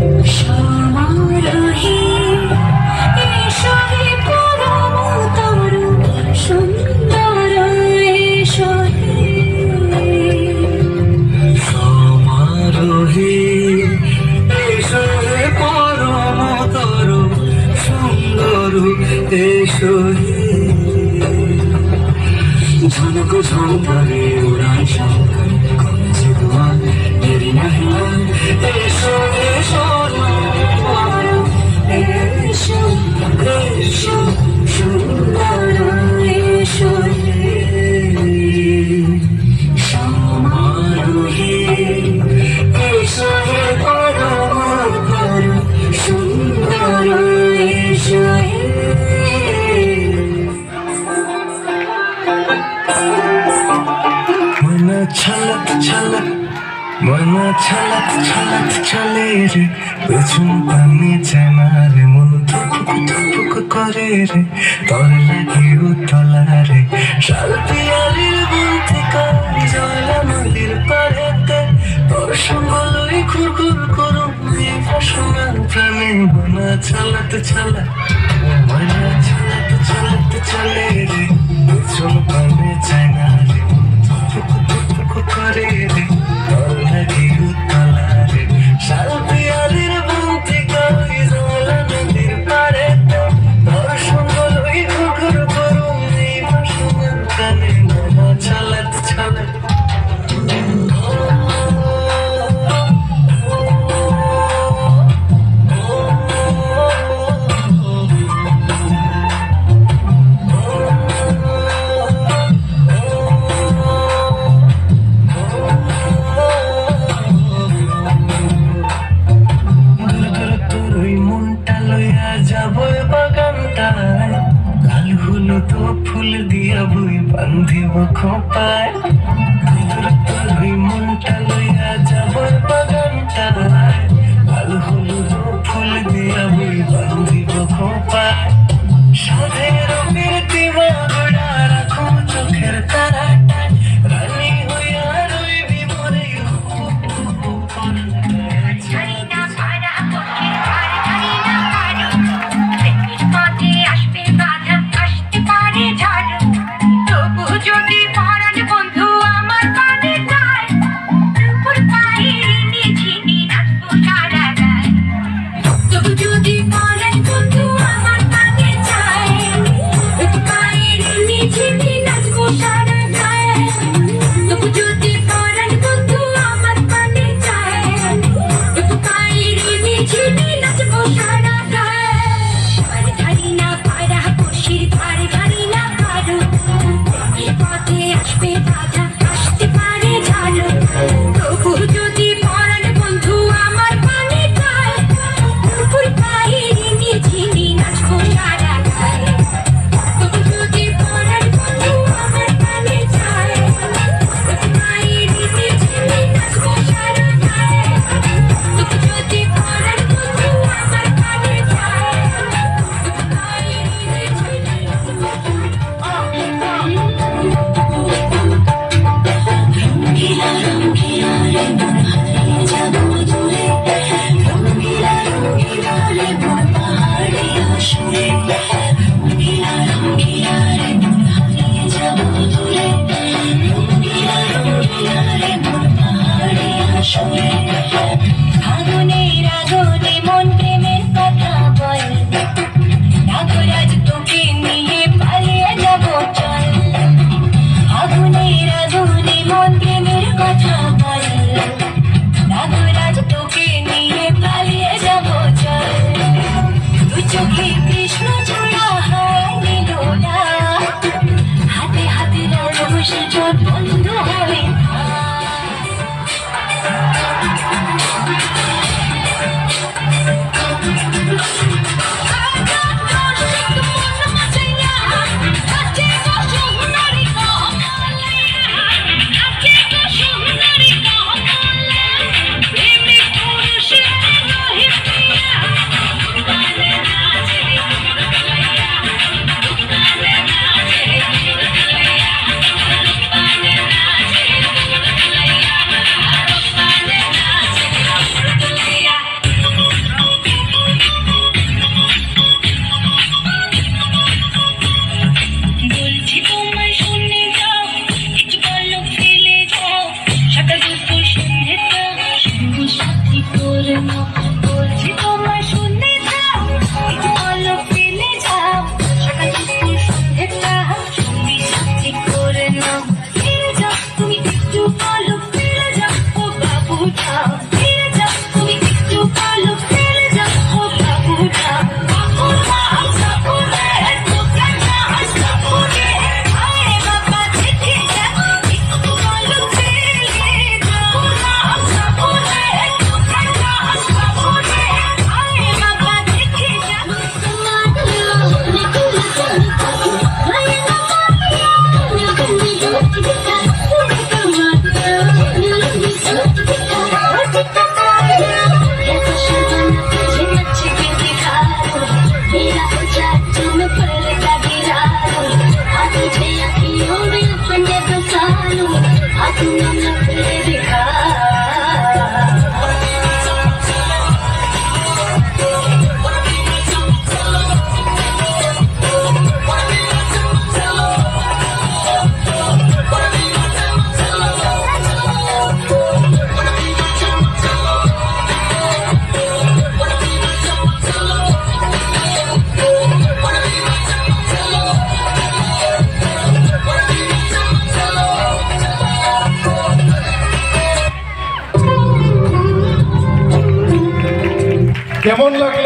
可笑 ছলক ছলক মন ছলক ছলক চলে রে। পেছন পানি চেনা মন ধুপুক ধুপুক করে রে। তোর লাগে উতলা রে। শাল পিয়ালির বুন থেকে জলা নদীর পাড়েতে। তোর সঙ্গ লই খুরখুর করুন এই ভাসমান প্রাণে। মন ছলক ছলক মন ছলক ছলক চলে রে। পেছন পানি চেনা রে বান্ধিব খোপায় তোর তোর ওই মনটা লইয়া যাব বাগানটায় লাল হলুদ ফুল দিয়া বই বান্ধিব খোপায় সাধের বীরতি মাগড়া রাখো চোখের তারাটায় 胜利 Thank you. কেমন লাগল